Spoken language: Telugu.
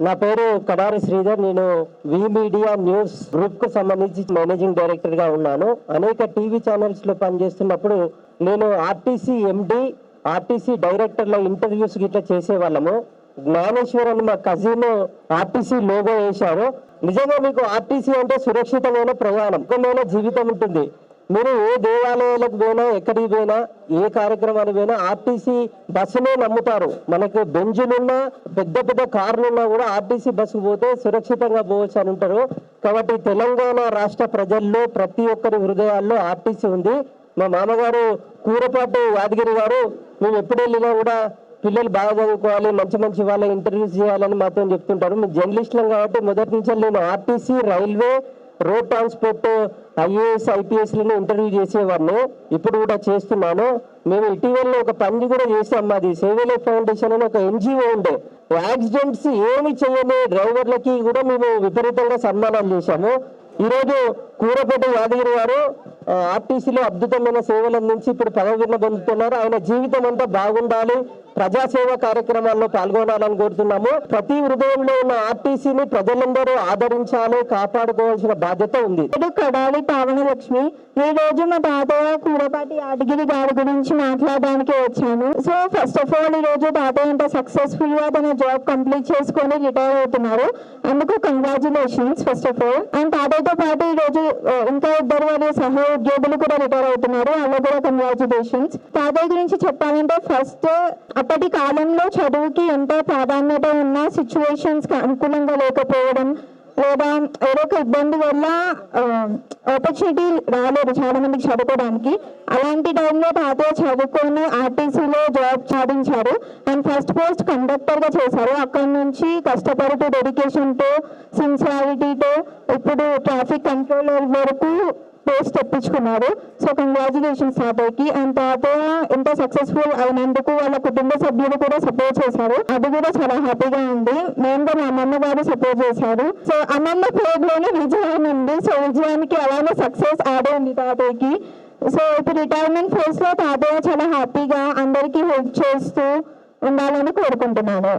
నా పేరు కడారి శ్రీధర్. నేను వి మీడియా న్యూస్ గ్రూప్కు సంబంధించి మేనేజింగ్ డైరెక్టర్గా ఉన్నాను. అనేక టీవీ ఛానల్స్లో పనిచేస్తున్నప్పుడు నేను ఆర్టీసీ ఎండి ఆర్టీసీ డైరెక్టర్ల ఇంటర్వ్యూస్ గిట్లా చేసేవాళ్ళము. జ్ఞానేశ్వర్ అని మా కజిన్ ఆర్టీసీ లోగో వేశారు. నిజంగా మీకు ఆర్టీసీ అంటే సురక్షితమైన ప్రయాణం సుఖమైన జీవితం ఉంటుంది. మీరు ఏ దేవాలయాలకు పోయినా ఎక్కడికి పోయినా ఏ కార్యక్రమానికి పోయినా ఆర్టీసీ బస్సునే నమ్ముతారు. మనకు బెంజులున్నా పెద్ద పెద్ద కార్లున్నా కూడా ఆర్టీసీ బస్సు పోతే సురక్షితంగా పోవచ్చు అని ఉంటారు. కాబట్టి తెలంగాణ రాష్ట్ర ప్రజల్లో ప్రతి ఒక్కరి హృదయాల్లో ఆర్టీసీ ఉంది. మా మామగారు కూరపాటు యాదగిరి గారు మేము ఎప్పుడు వెళ్ళినా కూడా పిల్లలు బాగా చదువుకోవాలి మంచి మంచి వాళ్ళ ఇంటర్వ్యూస్ చేయాలని మాతో చెప్తుంటారు. మేము జర్నలిస్టులం కాబట్టి మొదటి నుంచి నేను RTC railway road transport IAS ఐపీఎస్లను interview చేసేవాడిని. ఇప్పుడు కూడా చేస్తున్నాను. మేము ఇటీవల ఒక పని కూడా చేసాం మాది సేవలే ఫౌండేషన్ అని ఒక ఎన్జిఓ ఉండే. యాక్సిడెంట్స్ ఏమి చేయని డ్రైవర్లకి కూడా మేము విపరీతంగా సన్మానాలు చేశాము. ఈరోజు కూరపేట యాదగిరి గారు ఆర్టీసీలో అద్భుతమైన సేవలు అందించి ఇప్పుడు పదవిన పొందుతున్నారు. ఆయన జీవితం అంతా బాగుండాలి. ప్రజాసేవ కార్యక్రమాల్లో పాల్గొనాలని కోరుతున్నాము. ప్రతి హృదయంలో ఉన్న ఆర్టీసీని ప్రజలందరూ ఆదరించాలి కాపాడుకోవాల్సిన బాధ్యత ఉంది. కడాలి పావనలక్ష్మి. ఈ రోజు మా తాతయ్య కూరపాటి యాదగిరి గారి గురించి మాట్లాడడానికి వచ్చాను. సో ఫస్ట్ ఆఫ్ ఆల్ ఈ రోజు తాతయ్య ఇంత సక్సెస్ఫుల్గా తన జాబ్ కంప్లీట్ చేసుకొని రిటైర్ అవుతున్నారు. అందుకు congratulations first of all and తాతయ్యతో పాటు ఈ ఇంకా ఇద్దరు వారి సహోద్యోగులు కూడా రిటైర్ అవుతున్నారు అలా కూడా కంగ్రాచులేషన్స్ తాతయ్య గురించి చెప్పాలంటే ఫస్ట్ అప్పటి కాలంలో చదువుకి ఎంత ప్రాధాన్యత ఉన్నా సిచ్యువేషన్స్ అనుకూలంగా లేకపోవడం లేదా ఏదో ఒక ఇబ్బంది వల్ల ఆపర్చునిటీ రాలేదు చాలా మందికి చదువుకోవడానికి. అలాంటి టైంలో తాతయ్య చదువుకొని ఆర్టీసీలో జాబ్ సాధించారు. అండ్ ఫస్ట్ పోస్ట్ కండక్టర్గా చేశారు. అక్కడి నుంచి కష్టపడుతూ డెడికేషన్తో సిన్సియారిటీతో ఇప్పుడు ట్రాఫిక్ కంట్రోలర్ వరకు పోస్ట్ తెప్పించుకున్నారు. సో కంగ్రాచులేషన్స్ తాతయ్యకి అండ్ తాతయ్య ఎంత సక్సెస్ఫుల్ అయినందుకు వాళ్ళ కుటుంబ సభ్యులు కూడా సపోర్ట్ చేశారు. అది కూడా చాలా హ్యాపీగా ఉంది. మేము మా అమ్మమ్మ గారు సపోర్ట్ చేశారు. సో అమ్మమ్మ పేరులోనే విజయం ఉంది. సో విజయానికి అలానే సక్సెస్ ఆడే ఉంది తాతయ్యకి. సో ఇప్పుడు రిటైర్మెంట్ ఫేజ్లో తాతయ్య చాలా హ్యాపీగా అందరికీ హెల్ప్ చేస్తూ ఉండాలని కోరుకుంటున్నాను.